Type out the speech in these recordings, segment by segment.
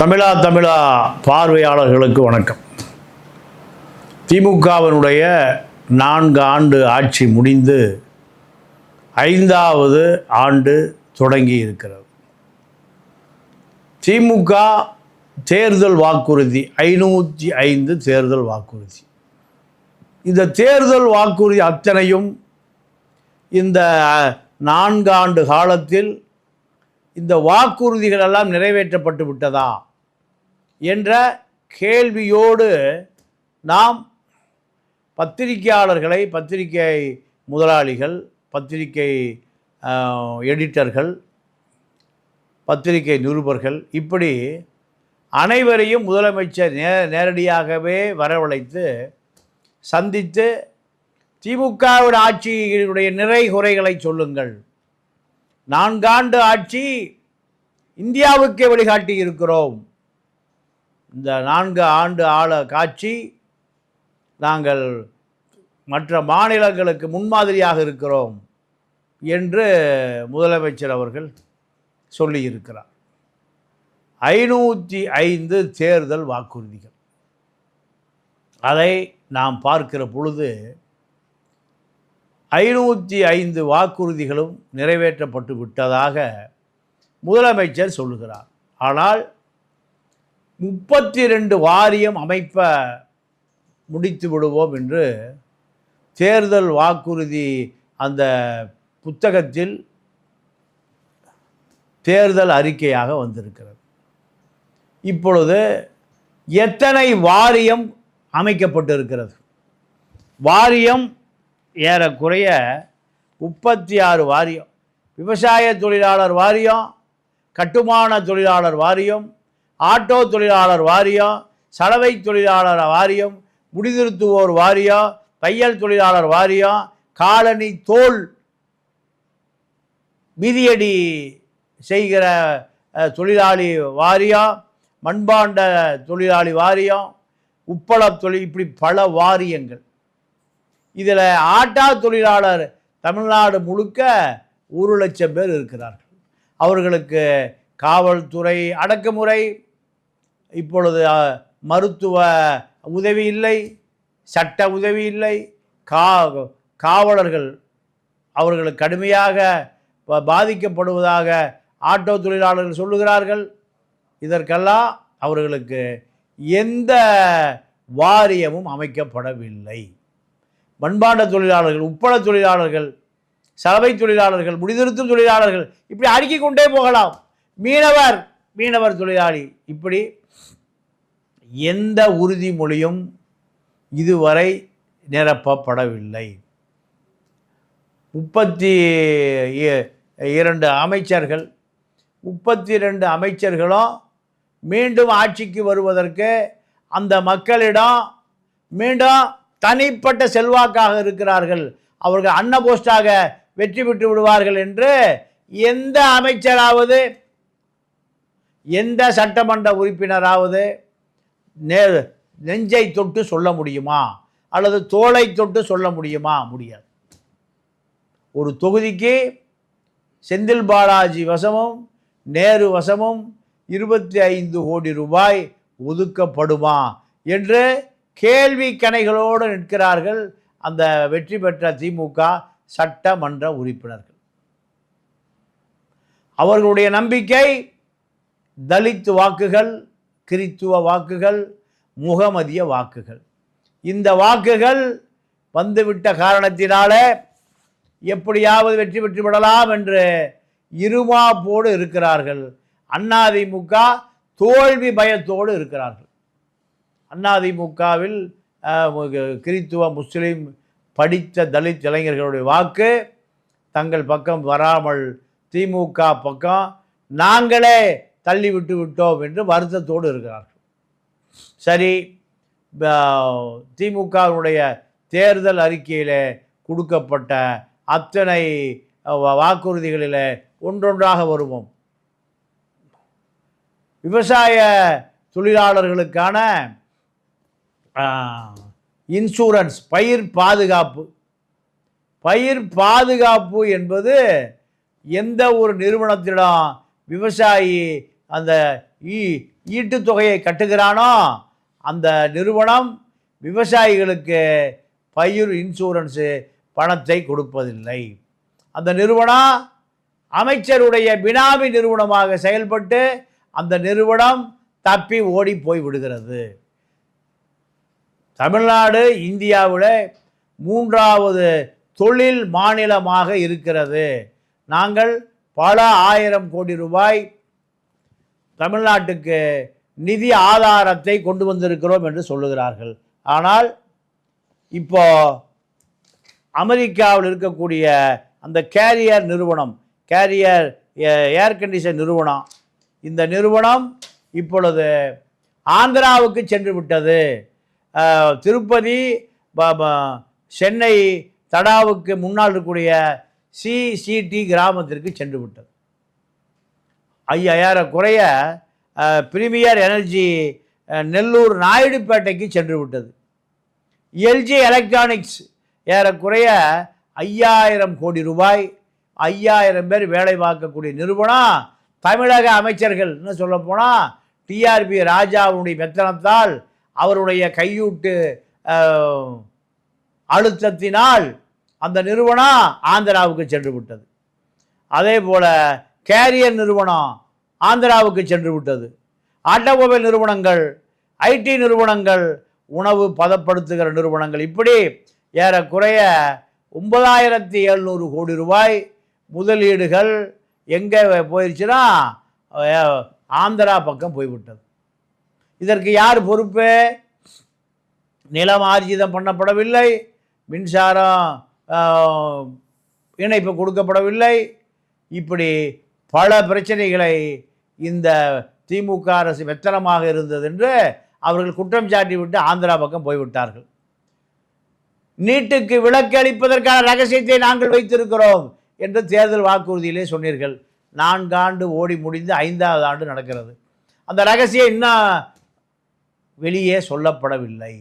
தமிழா தமிழா பார்வையாளர்களுக்கு வணக்கம். திமுகவினுடைய நான்கு ஆண்டு ஆட்சி முடிந்து ஐந்தாவது ஆண்டு தொடங்கி இருக்கிறது. திமுக தேர்தல் வாக்குறுதி ஐநூற்றி ஐந்து தேர்தல் வாக்குறுதி. இந்த தேர்தல் வாக்குறுதி அத்தனையும் இந்த நான்காண்டு காலத்தில் இந்த வாக்குறுதிகள் எல்லாம் நிறைவேற்றப்பட்டு விட்டதா என்ற கேள்வியோடு நாம் பத்திரிகையாளர்களை பத்திரிகை முதலாளிகள் பத்திரிகை எடிட்டர்கள் பத்திரிகை நிருபர்கள் இப்படி அனைவரையும் முதலமைச்சர் நே நேரடியாகவே வரவழைத்து சந்தித்து திமுகவின் ஆட்சியினுடைய நிறை குறைகளை சொல்லுங்கள். நான்காண்டு ஆட்சி இந்தியாவுக்கே வழிகாட்டி இருக்கிறோம். இந்த நான்கு ஆண்டு ஆள காட்சி நாங்கள் மற்ற மாநிலங்களுக்கு முன்மாதிரியாக இருக்கிறோம் என்று முதலமைச்சர் அவர்கள் சொல்லியிருக்கிறார். ஐநூற்றி ஐந்து தேர்தல் வாக்குறுதிகள். அதை நாம் பார்க்கிற பொழுது ஐநூற்றி ஐந்து வாக்குறுதிகளும் நிறைவேற்றப்பட்டு விட்டதாக முதலமைச்சர் சொல்லுகிறார். ஆனால் முப்பத்தி ரெண்டு வாரியம் அமைப்ப முடித்து விடுவோம் என்று தேர்தல் வாக்குறுதி அந்த புத்தகத்தில் தேர்தல் அறிக்கையாக வந்திருக்கிறது. இப்பொழுது எத்தனை வாரியம் அமைக்கப்பட்டிருக்கிறது? வாரியம் ஏறக்குறைய முப்பத்தி ஆறு வாரியம். விவசாய தொழிலாளர் வாரியம் கட்டுமான தொழிலாளர் வாரியம் ஆட்டோ தொழிலாளர் வாரியம் சலவை தொழிலாளர் வாரியம் முடிதிருத்துவோர் வாரியம் தையல் தொழிலாளர் வாரியம் காலனி தோல் மிதியடி செய்கிற தொழிலாளி வாரியம் மண்பாண்ட தொழிலாளி வாரியம் உப்பள தொழில் இப்படி பல வாரியங்கள். இதில் ஆட்டா தொழிலாளர் தமிழ்நாடு முழுக்க ஒரு லட்சம் பேர் இருக்கிறார்கள். அவர்களுக்கு காவல்துறை அடக்குமுறை இப்பொழுது மருத்துவ உதவி இல்லை சட்ட உதவி இல்லை கா காவலர்கள் அவர்களுக்கு கடுமையாக பாதிக்கப்படுவதாக ஆட்டோ தொழிலாளர்கள் சொல்லுகிறார்கள். இதற்கெல்லாம் அவர்களுக்கு எந்த வாரியமும் அமைக்கப்படவில்லை. மண்பாண்ட தொழிலாளர்கள் உப்பள தொழிலாளர்கள் சலவை தொழிலாளர்கள் முடிதிருத்தும் தொழிலாளர்கள் இப்படி அடுக்கிக் கொண்டே போகலாம். மீனவர் மீனவர் தொழிலாளி. இப்படி எந்த உறுதிமொழியும் இதுவரை நிரப்பப்படவில்லை. முப்பத்தி இ- இரண்டு அமைச்சர்கள் முப்பத்தி ரெண்டு அமைச்சர்களும் மீண்டும் ஆட்சிக்கு வருவதற்கு அந்த மக்களிடம் மீண்டும் தனிப்பட்ட செல்வாக்காக இருக்கிறார்கள். அவர்கள் அன்ன போஸ்டாக வெற்றி பெற்று விடுவார்கள் என்று எந்த அமைச்சராவது எந்த சட்டமன்ற உறுப்பினராவது நே நெஞ்சை தொட்டு சொல்ல முடியுமா? அல்லது தோலை தொட்டு சொல்ல முடியுமா? முடியாது. ஒரு தொகுதிக்கு செந்தில் பாலாஜி வசமும் நேரு வசமும் இருபத்தி ஐந்து கோடி ரூபாய் ஒதுக்கப்படுமா? என்று கேள்வி கணைகளோடு நிற்கிறார்கள் அந்த வெற்றி பெற்ற திமுக சட்டமன்ற உறுப்பினர்கள். அவர்களுடைய நம்பிக்கை தலித்து வாக்குகள் கிறித்துவ வாக்குகள் முகமதிய வாக்குகள். இந்த வாக்குகள் வந்துவிட்ட காரணத்தினாலே எப்படியாவது வெற்றி பெற்று விடலாம் என்று இருமாப்போடு இருக்கிறார்கள். அதிமுக தோல்வி பயத்தோடு இருக்கிறார்கள். அதிமுகவில் கிறித்துவ முஸ்லீம் படித்த தலித் இளைஞர்களுடைய வாக்கு தங்கள் பக்கம் வராமல் திமுக பக்கம் நாங்களே தள்ளி விட்டு விட்டோம் என்று வருத்தத்தோடு இருக்கிறார்கள். சரி திமுகவினுடைய தேர்தல் அறிக்கையில் கொடுக்கப்பட்ட அத்தனை வாக்குறுதிகளில் ஒன்றொன்றாக வருவோம். விவசாய தொழிலாளர்களுக்கான இன்சூரன்ஸ் பயிர் பாதுகாப்பு. பயிர் பாதுகாப்பு என்பது எந்த ஒரு நிறுவனத்திடம் விவசாயி அந்த ஈட்டு ஈட்டுத் தொகையை கட்டுகிறானோ அந்த நிறுவனம் விவசாயிகளுக்கு பயிர் இன்சூரன்ஸு பணத்தை கொடுப்பதில்லை. அந்த நிறுவனம் அமைச்சருடைய பினாமி நிறுவனமாக செயல்பட்டு அந்த நிறுவனம் தப்பி ஓடி போய் விடுகிறது. தமிழ்நாடு இந்தியாவில் மூன்றாவது தொழில் மாநிலமாக இருக்கிறது. நாங்கள் பல ஆயிரம் கோடி ரூபாய் தமிழ்நாட்டுக்கு நிதி ஆதாரத்தை கொண்டு வந்திருக்கிறோம் என்று சொல்லுகிறார்கள். ஆனால் இப்போ அமெரிக்காவில் இருக்கக்கூடிய அந்த கேரியர் நிறுவனம் கேரியர் ஏர் கண்டிஷன் நிறுவனம் இந்த நிறுவனம் இப்பொழுது ஆந்திராவுக்கு சென்று விட்டது. திருப்பதி சென்னை தடாவுக்கு முன்னால் இருக்கக்கூடிய சிசிடி கிராமத்திற்கு சென்று விட்டது. ஐயாயிரம் குறைய பிரீமியர் எனர்ஜி நெல்லூர் நாயுடுப்பேட்டைக்கு சென்று விட்டது. எல்ஜி எலக்ட்ரானிக்ஸ் ஏறக்குறைய ஐயாயிரம் கோடி ரூபாய் ஐயாயிரம் பேர் வேலை பார்க்கக்கூடிய நிறுவனம் தமிழக அமைச்சர்கள்னு சொல்லப்போனால் சொல்ல போனால் டிஆர்பி ராஜாவுடைய மெத்தனத்தால் அவருடைய கையூட்டு அழுத்தத்தினால் அந்த நிறுவனம் ஆந்திராவுக்கு சென்று விட்டது. அதே போல் கேரியர் நிறுவனம் ஆந்திராவுக்கு சென்று விட்டது. ஆட்டோமொபைல் நிறுவனங்கள் ஐடி நிறுவனங்கள் உணவு பதப்படுத்துகிற நிறுவனங்கள் இப்படி ஏறக்குறைய ஒன்பதாயிரத்தி எழுநூறு கோடி ரூபாய் முதலீடுகள் எங்கே போயிடுச்சுன்னா ஆந்திரா பக்கம் போய்விட்டது. இதற்கு யார் பொறுப்பு? நிலம் ஆர்ஜிதம் பண்ணப்படவில்லை. மின்சாரம் இணைப்பு கொடுக்கப்படவில்லை. இப்படி பல பிரச்சனைகளை இந்த திமுக அரசு வெத்தனமாக இருந்தது என்று அவர்கள் குற்றம் சாட்டி விட்டு ஆந்திரா பக்கம் போய்விட்டார்கள். நீட்டுக்கு விலக்கு அளிப்பதற்கான ரகசியத்தை நாங்கள் வைத்திருக்கிறோம் என்று தேர்தல் வாக்குறுதியிலே சொன்னீர்கள். நான்காண்டு ஓடி முடிந்து ஐந்தாவது ஆண்டு நடக்கிறது. அந்த ரகசியம் இன்னும் வெளியே சொல்லப்படவில்லை.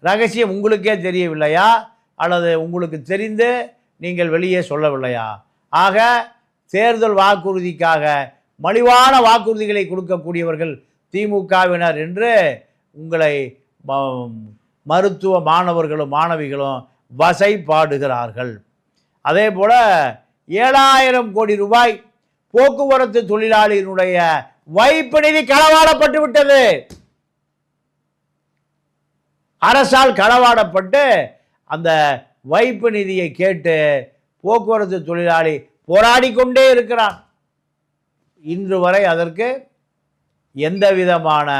ரகசியம் உங்களுக்கே தெரியவில்லையா? அல்லது உங்களுக்கு தெரிந்து நீங்கள் வெளியே சொல்லவில்லையா? ஆக தேர்தல் வாக்குறுதிக்காக மலிவான வாக்குறுதிகளை கொடுக்கக்கூடியவர்கள் திமுகவினர் என்று உங்களை ம- மருத்துவ மாணவர்களும் மாணவிகளும் வசைப்பாடுகிறார்கள். அதே போல் ஏழாயிரம் கோடி ரூபாய் போக்குவரத்து தொழிலாளியினுடைய வைப்பு நிதி களவாடப்பட்டு விட்டது அரசால் களவாடப்பட்டு அந்த வைப்பு நிதியை கேட்டு போக்குவரத்து தொழிலாளி போராடி கொண்டே இருக்கிறான். இன்று வரை அதற்கு எந்த விதமான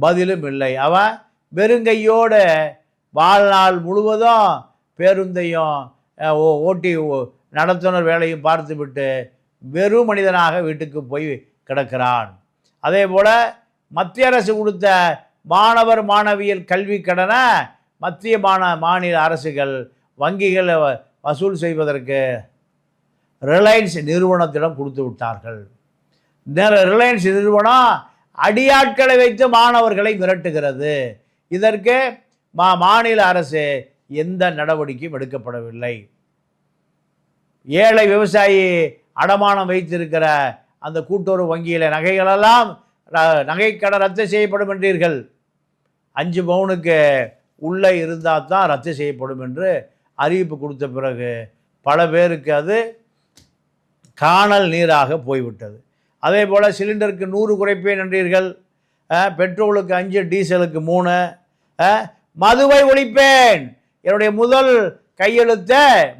பதிலும் இல்லை. அவன் வெறுங்கையோடு வாழ்நாள் முழுவதும் பேருந்தையும் ஓ- ஓட்டி ஓ- நடத்துனர் வேலையும் பார்த்துவிட்டு வெறும் மனிதனாக வீட்டுக்கு போய் கிடக்கிறான். அதே போல் மத்திய அரசு கொடுத்த மாணவர் மாணவியல் கல்வி கடனை மத்திய மாந மாநில அரசுகள் வங்கிகளை வ- வசூல் செய்வதற்கு ரிலையன்ஸ் நிறுவனத்திடம் கொடுத்து விட்டார்கள். ரிலையன்ஸ் நிறுவனம் அடியாட்களை வைத்து மாணவர்களை மிரட்டுகிறது. இதற்கு மா மாநில அரசு எந்த நடவடிக்கையும் எடுக்கப்படவில்லை. ஏழை விவசாயி அடமானம் வைத்திருக்கிற அந்த கூட்டுறவு வங்கியில் நகைகளெல்லாம் ர- நகைக்கடை ரத்து செய்யப்படும் என்றீர்கள். அஞ்சு பவுனுக்கு உள்ளே இருந்தால் தான் ரத்து செய்யப்படும் என்று அறிவிப்பு கொடுத்த பிறகு பல பேருக்கு அது காணல் நீராக போய்விட்டது. அதே போல் சிலிண்டருக்கு நூறு குறைப்பேன் நன்றீர்கள் பெட்ரோலுக்கு அஞ்சு டீசலுக்கு மூணு. மதுவை ஒழிப்பேன். என்னுடைய முதல் கையெழுத்த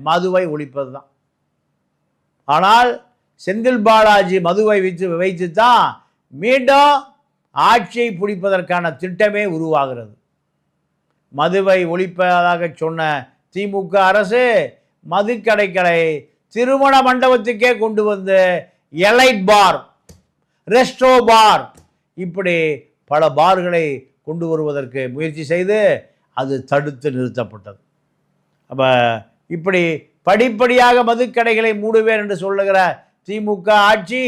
மதுவை ஒழிப்பது தான். ஆனால் செந்தில் பாலாஜி மதுவை வைத்து வைத்து தான் மீண்டும் ஆட்சியை பிடிப்பதற்கான திட்டமே உருவாகிறது. மதுவை ஒழிப்பதாக சொன்ன திமுக அரசு மதுக்கடைகளை திருமண மண்டபத்துக்கே கொண்டு வந்து எலைட் பார் ரெஸ்டோ பார் இப்படி பல பார்களை கொண்டு வருவதற்கு முயற்சி செய்து அது தடுத்து நிறுத்தப்பட்டது. அப்போ இப்படி படிப்படியாக மதுக்கடைகளை மூடுவேன் என்று சொல்லுகிற திமுக ஆட்சி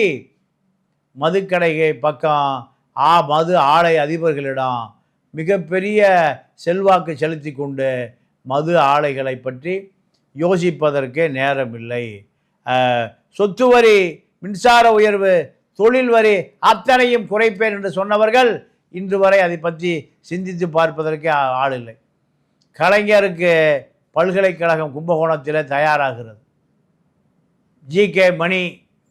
மதுக்கடைகை பக்கம் ஆ மது ஆலை அதிபர்களிடம் மிகப்பெரிய செல்வாக்கு செலுத்தி கொண்டு மது ஆலைகளை பற்றி யோசிப்பதற்கே நேரமில்லை. இல்லை சொத்து வரி மின்சார உயர்வு தொழில் வரி அத்தனையும் குறைப்பேன் என்று சொன்னவர்கள் இன்று வரை அதை பற்றி சிந்தித்து பார்ப்பதற்கே ஆள் இல்லை. கலைஞருக்கு பல்கலைக்கழகம் கும்பகோணத்தில் தயாராகிறது. ஜி கே மணி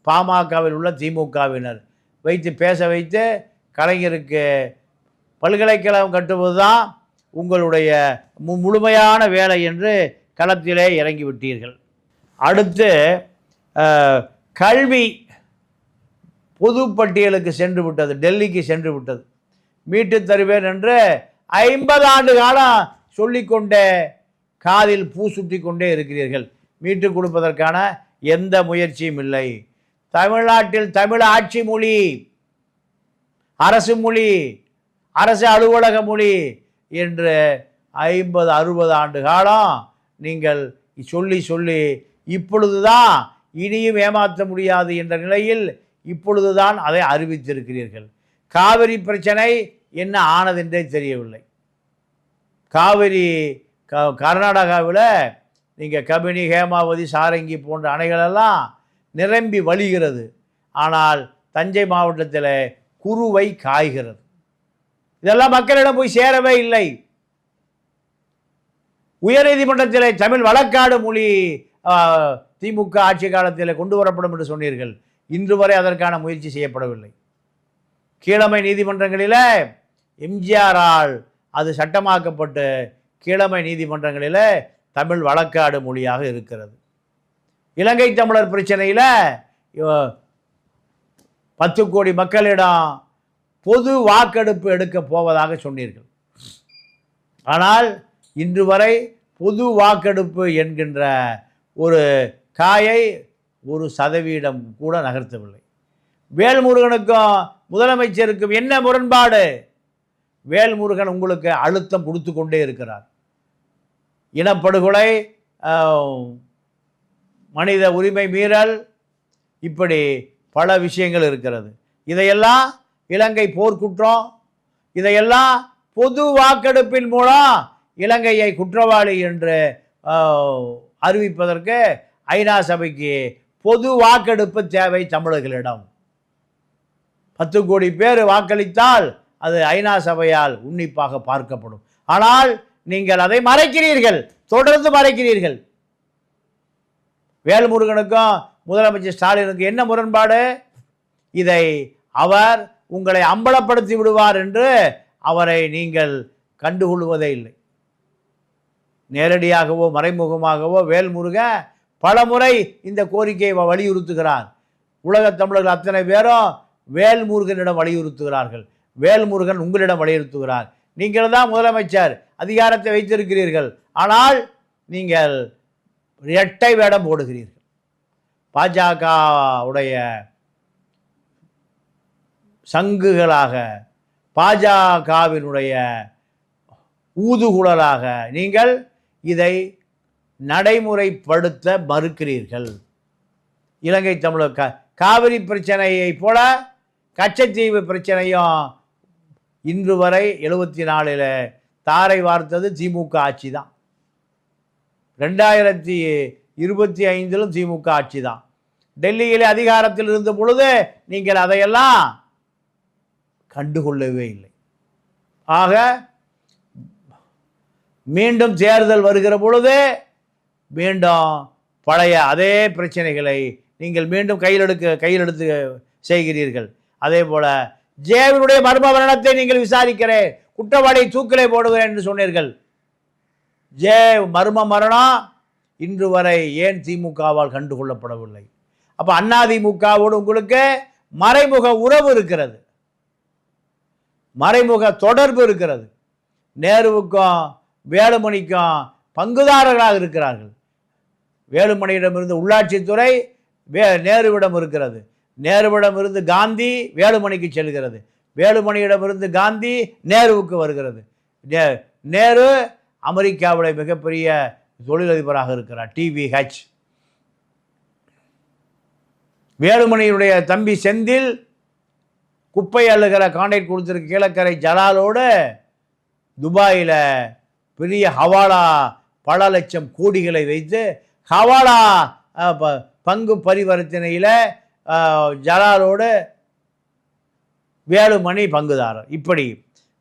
பாமகவில் உள்ள திமுகவினர் வைத்து பேச வைத்து கலைஞருக்கு பல்கலைக்கழகம் கட்டுவது தான் உங்களுடைய மு முழுமையான வேலை என்று களத்திலே இறங்கிவிட்டீர்கள். அடுத்து கல்வி பொதுப்பட்டியலுக்கு சென்று விட்டது டெல்லிக்கு சென்று விட்டது. மீட்டு தருவேன் என்று ஐம்பது ஆண்டு காலம் சொல்லிக்கொண்டே காதில் பூ சுற்றி கொண்டே இருக்கிறீர்கள். மீட்டு கொடுப்பதற்கான எந்த முயற்சியும் இல்லை. தமிழ்நாட்டில் தமிழ் ஆட்சி மொழி அரசு மொழி அரசு அலுவலக மொழி என்று ஐம்பது அறுபது ஆண்டு காலம் நீங்கள் சொல்லி சொல்லி இப்பொழுதுதான் இனியும் ஏமாற்ற முடியாது என்ற நிலையில் இப்பொழுதுதான் அதை அறிவித்திருக்கிறீர்கள். காவிரி பிரச்சனை என்ன ஆனதென்றே தெரியவில்லை. காவிரி க கர்நாடகாவில் நீங்கள் கபினி ஹேமாவதி சாரங்கி போன்ற அணைகளெல்லாம் நிரம்பி வழிகிறது. ஆனால் தஞ்சை மாவட்டத்தில் குருவை காய்கிறது. இதெல்லாம் மக்களிடம் போய் சேரவே இல்லை. உயர்நீதிமன்றத்தில் தமிழ் வழக்காடு மொழி திமுக ஆட்சி காலத்தில் கொண்டு வரப்படும் என்று சொன்னீர்கள். இன்று வரை அதற்கான முயற்சி செய்யப்படவில்லை. கீழமை நீதிமன்றங்களில் எம்ஜிஆரால் அது சட்டமாக்கப்பட்டு கீழமை நீதிமன்றங்களில் தமிழ் வழக்காடு மொழியாக இருக்கிறது. இலங்கை தமிழர் பிரச்சனையில் பத்து கோடி மக்களிடம் பொது வாக்கெடுப்பு எடுக்க போவதாக சொன்னீர்கள். ஆனால் இன்று வரை பொது வாக்கெடுப்பு என்கின்ற ஒரு காயை ஒரு சதவீதம் கூட நகர்த்தவில்லை. வேல்முருகனுக்கும் முதலமைச்சருக்கும் என்ன முரண்பாடு? வேல்முருகன் உங்களுக்கு அழுத்தம் கொடுத்து கொண்டே இருக்கிறார். இனப்படுகொலை மனித உரிமை மீறல் இப்படி பல விஷயங்கள் இருக்கிறது. இதையெல்லாம் இலங்கை போர்க்குற்றம் இதையெல்லாம் பொது வாக்கெடுப்பின் மூலம் இலங்கையை குற்றவாளி என்று அறிவிப்பதற்கு ஐநா சபைக்கு பொது வாக்கெடுப்பு தேவை தமிழர்களிடம். பத்து கோடி பேர் வாக்களித்தால் அது ஐநா சபையால் உன்னிப்பாக பார்க்கப்படும். ஆனால் நீங்கள் அதை மறைக்கிறீர்கள். தொடர்ந்து மறைக்கிறீர்கள். வேல்முருகனுக்கும் முதலமைச்சர் ஸ்டாலினுக்கு என்ன முரண்பாடு? இதை அவர் உங்களை அம்பலப்படுத்தி விடுவார் என்று அவரை நீங்கள் கண்டுகொள்வதே இல்லை. நேரடியாகவோ மறைமுகமாகவோ வேல்முருகன் பலமுறை இந்த கோரிக்கையை வலியுறுத்துகிறார். உலகத் தமிழர்கள் அத்தனை பேரும் வேல்முருகனிடம் வலியுறுத்துகிறார்கள். வேல்முருகன் உங்களிடம் வலியுறுத்துகிறார். நீங்கள் தான் முதலமைச்சர் அதிகாரத்தை வைத்திருக்கிறீர்கள். ஆனால் நீங்கள் இரட்டை வேடம் போடுகிறீர்கள். பாஜக உடைய சங்குகளாக பாஜகவினுடைய ஊதுகுழலாக நீங்கள் இதை நடைமுறைப்படுத்த மறுக்கிறீர்கள். இலங்கை தமிழர் க காவிரி பிரச்சனையைப் போல கச்சத்தீவு பிரச்சனையும் இன்று வரை எழுபத்தி நாலில் தாரை வார்த்தது திமுக ஆட்சி தான் ரெண்டாயிரத்தி இருபத்தி ஐந்திலும் திமுக ஆட்சி தான் டெல்லியில் அதிகாரத்தில் இருந்த பொழுது நீங்கள் அதையெல்லாம் கண்டுகொள்ளவே இல்லை. ஆக மீண்டும் தேர்தல் வருகிற பொழுது மீண்டும் பழைய அதே பிரச்சனைகளை நீங்கள் மீண்டும் கையில் எடுக்க கையில் எடுத்து செய்கிறீர்கள். அதே போல ஜேவினுடைய மர்ம மரணத்தை நீங்கள் விசாரிக்கிறேன் குற்றவாளியை தூக்கிலே போடுகிறேன் என்று சொன்னீர்கள். ஜே மர்ம மரணம் இன்று வரை ஏன் திமுகவால் கண்டுகொள்ளப்படவில்லை அப்போ அதிமுகவோடு உங்களுக்கு மறைமுக உறவு இருக்கிறது. மறைமுக தொடர்பு இருக்கிறது. நேருவுக்கும் வேலுமணிக்கும் பங்குதாரர்களாக இருக்கிறார்கள். வேலுமணியிடமிருந்து உள்ளாட்சித்துறை வே நேருவிடம் இருக்கிறது. நேருவிடம் இருந்து காந்தி வேலுமணிக்கு செல்கிறது. வேலுமணியிடமிருந்து காந்தி நேருவுக்கு வருகிறது. நே- நேரு அமெரிக்காவுடைய மிகப்பெரிய தொழிலதிபராக இருக்கிறார். டிவிஹெச் வேலுமணியுடைய தம்பி செந்தில் குப்பை அள்ளுகிற கான்ட்ராக்ட் கொடுத்துருக்க கீழக்கரை ஜலாலோடு துபாயில் பெரிய ஹவாலா பல லட்சம் கோடிகளை வைத்து ஹவாலா ப- பங்கு பரிவர்த்தனையில் ஜலாலோடு வேலுமணி பங்குதாரர். இப்படி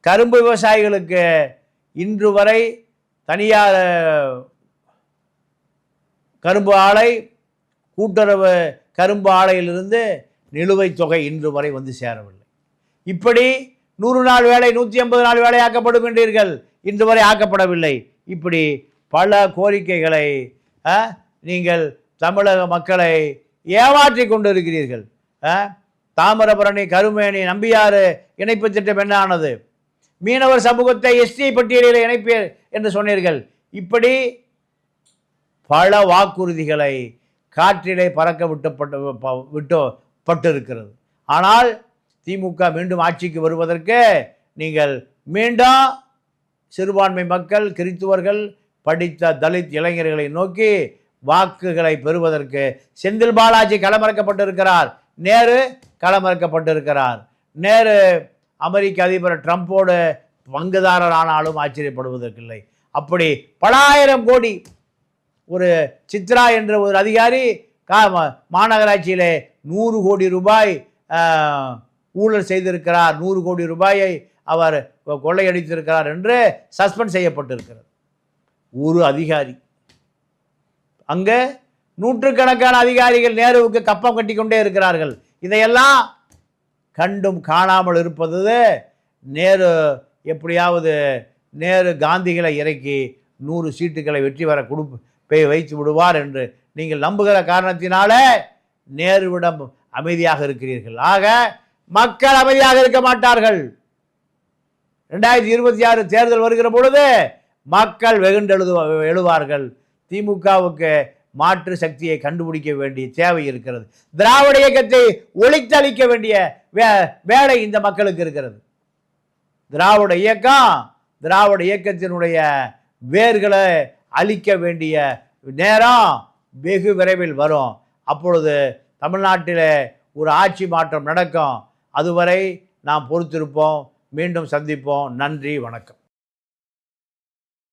கரும்பு விவசாயிகளுக்கு இன்று வரை தனியார் கரும்பு ஆலை கூட்டுறவு கரும்பு ஆலையிலிருந்து நிலுவைத் தொகை இன்று வரை வந்து சேரவில்லை. இப்படி நூறு நாள் வேலை நூற்றி ஐம்பது நாள் வேலை ஆக்கப்படும் என்றீர்கள். இன்று வரை ஆக்கப்படவில்லை. இப்படி பல கோரிக்கைகளை ஆ, நீங்கள் தமிழக மக்களை ஏமாற்றி கொண்டிருக்கிறீர்கள். ஆ, தாமிரபரணி கருமேனி நம்பியாறு இணைப்பு திட்டம் என்ன ஆனது? மீனவர் சமூகத்தை எஸ்டி பட்டியலில் இணைப்பீர் என்று சொன்னீர்கள். இப்படி பல வாக்குறுதிகளை காற்றிலே பறக்க விட்டப்பட்டு ப- விட்டு பட்டிருக்கிறது. ஆனால் திமுக மீண்டும் ஆட்சிக்கு வருவதற்கு நீங்கள் மீண்டும் சிறுபான்மை மக்கள் கிறித்துவர்கள் படித்த தலித் இளைஞர்களை நோக்கி வாக்குகளை பெறுவதற்கு செந்தில் பாலாஜி களமிறக்கப்பட்டிருக்கிறார். நேரு களமிறக்கப்பட்டிருக்கிறார். நேரு அமெரிக்க அதிபர் ட்ரம்ப்போடு பங்குதாரர் ஆனாலும் ஆச்சரியப்படுவதற்கில்லை. அப்படி பல ஆயிரம் கோடி ஒரு சித்ரா என்ற ஒரு அதிகாரி கா மா- நூறு கோடி ரூபாய் ஊழல் செய்திருக்கிறார். நூறு கோடி ரூபாயை அவர் கொ- கொள்ளையடித்திருக்கிறார் என்று சஸ்பெண்ட் செய்யப்பட்டிருக்கிறது. ஒரு அதிகாரி. அங்கே நூற்றுக்கணக்கான அதிகாரிகள் நேருவுக்கு கப்பம் கட்டி கொண்டே இருக்கிறார்கள். இதையெல்லாம் கண்டும் காணாமல் இருப்பது நேரு எப்படியாவது நேரு காந்திகளை இறக்கி நூறு சீட்டுகளை வெற்றி பெற கொடுப்பு போய் வைத்து விடுவார் என்று நீங்கள் நம்புகிற காரணத்தினாலே நேருவிடம் அமைதியாக இருக்கிறீர்கள். ஆக மக்கள் அமைதியாக இருக்க மாட்டார்கள். ரெண்டாயிரத்தி இருபத்தி ஆறு தேர்தல் வருகிற பொழுது மக்கள் வெகுண்டெழுது எழுவார்கள். திமுகவுக்கு மாற்று சக்தியை கண்டுபிடிக்க வேண்டிய தேவை இருக்கிறது. திராவிட இயக்கத்தை ஒழித்தளிக்க வேண்டிய வே வேலை இந்த மக்களுக்கு இருக்கிறது. திராவிட இயக்கம் திராவிட இயக்கத்தினுடைய வேர்களை அழிக்க வேண்டிய நேரம் வெகு விரைவில் வரும். அப்பொழுது தமிழ்நாட்டில் ஒரு ஆட்சி மாற்றம் நடக்கும். அதுவரை நாம் பொறுத்திருப்போம். மீண்டும் சந்திப்போம். நன்றி வணக்கம்.